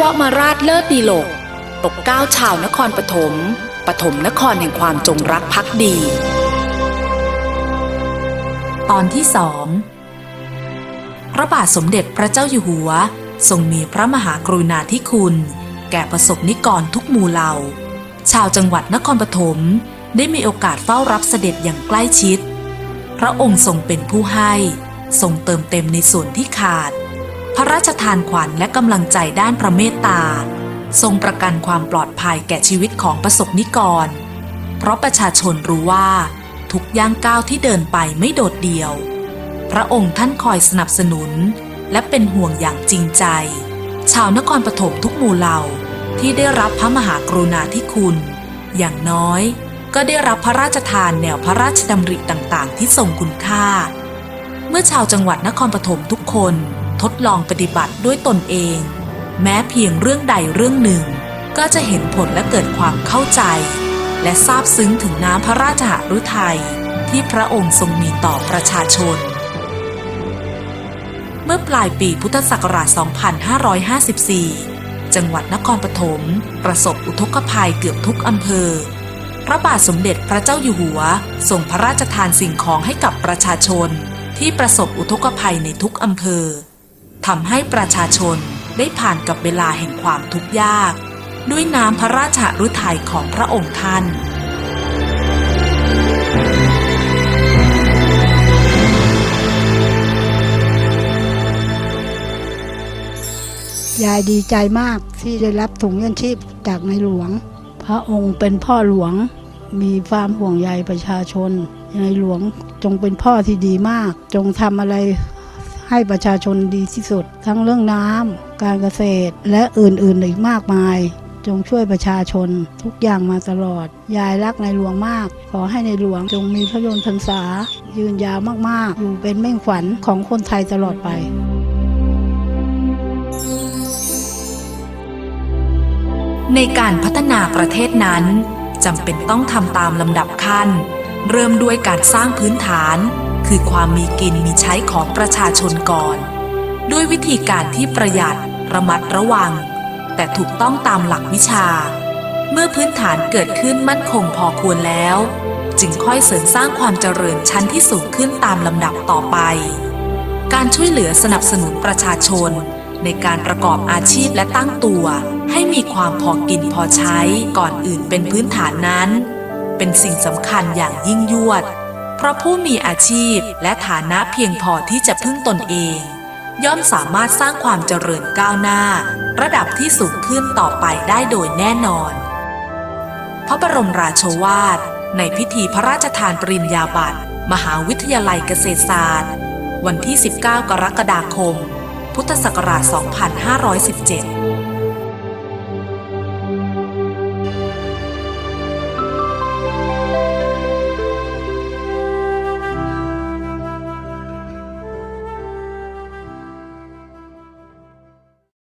วมาราชเลิศดีโลกปกเก้าชาวนครปฐม ปฐมนครแห่งความจงรักภักดี ตอนที่สองพระบาทสมเด็จพระเจ้าอยู่หัว ทรงมีพระมหากรุณาธิคุณ แก่ประสบนิกรทุกหมู่เหล่า ชาวจังหวัดนครปฐมได้มีโอกาสเฝ้ารับเสด็จอย่างใกล้ชิด พระองค์ทรงเป็นผู้ให้ ทรงเติมเต็มในส่วนที่ขาด พระราชทานขวัญและกำลังใจด้านพระเมตตา ทรงประกันความปลอดภัยแก่ชีวิตของประสบนิกร เพราะประชาชนรู้ว่า ทุกย่างก้าวที่เดินไปไม่โดดเดี่ยว พระองค์ท่านคอยสนับสนุน และเป็นห่วงอย่างจริงใจ ชาวนครปฐมทุกหมู่เหล่าที่ได้รับพระมหากรุณาธิคุณ อย่างน้อยก็ได้รับพระราชทานแนวพระราชดำริต่างๆ ที่ทรงคุณค่า เมื่อชาวจังหวัดนครปฐมทุกคน ทดลองปฏิบัติด้วยตนเอง แม้เพียงเรื่องใดเรื่องหนึ่ง ก็จะเห็นผลและเกิดความเข้าใจ และซาบซึ้งถึงน้ำพระราชหฤทัยที่พระองค์ทรงมีต่อประชาชน เมื่อปลายปีพุทธศักราช 2554 จังหวัดนครปฐมประสบอุทกภัยเกือบทุกอำเภอ พระบาทสมเด็จพระเจ้าอยู่หัวทรงพระราชทานสิ่งของให้กับประชาชนที่ประสบอุทกภัยในทุกอำเภอ ทำให้ประชาชนได้ผ่านกับเวลาแห่งความทุกข์ยาก ด้วยน้ำพระราชฤทัยของพระองค์ท่านยายดีใจมากที่ได้รับถุงเงินชีพจากในหลวง พระองค์เป็นพ่อหลวง มีความห่วงใยประชาชน ในหลวงจงเป็นพ่อที่ดีมาก จงทำอะไร ให้ประชาชนดีที่สุด ทั้งเรื่องน้ำการเกษตร และอื่นๆอีกมากมาย จงช่วยประชาชนทุกอย่างมาตลอด ยายรักในหลวงมาก ขอให้ในหลวงจงมีพระยนต์พรรษา ยืนยาวมากๆ อยู่เป็นเม่งขวัญของคนไทยตลอดไปในการพัฒนาประเทศนั้นจำเป็นต้องทำตามลำดับขั้น เริ่มด้วยการสร้างพื้นฐาน คือความมีกินมีใช้ของประชาชนก่อน ด้วยวิธีการที่ประหยัดระมัดระวัง แต่ถูกต้องตามหลักวิชา เมื่อพื้นฐานเกิดขึ้นมั่นคงพอควรแล้ว จึงค่อยเสริมสร้างความเจริญชั้นที่สูงขึ้นตามลำดับต่อไป การช่วยเหลือสนับสนุนประชาชน ในการประกอบอาชีพและตั้งตัว ให้มีความพอกินพอใช้ก่อนอื่นเป็นพื้นฐานนั้น เป็นสิ่งสำคัญอย่างยิ่งยวด เพราะผู้มีอาชีพและฐานะเพียงพอที่จะพึ่งตนเอง ย่อมสามารถสร้างความเจริญก้าวหน้า ระดับที่สูงขึ้นต่อไปได้โดยแน่นอน พระบรมราโชวาท ในพิธีพระราชทานปริญญาบัตรมหาวิทยาลัยเกษตรศาสตร์ วันที่ 19 กรกฎาคม พุทธศักราช 2517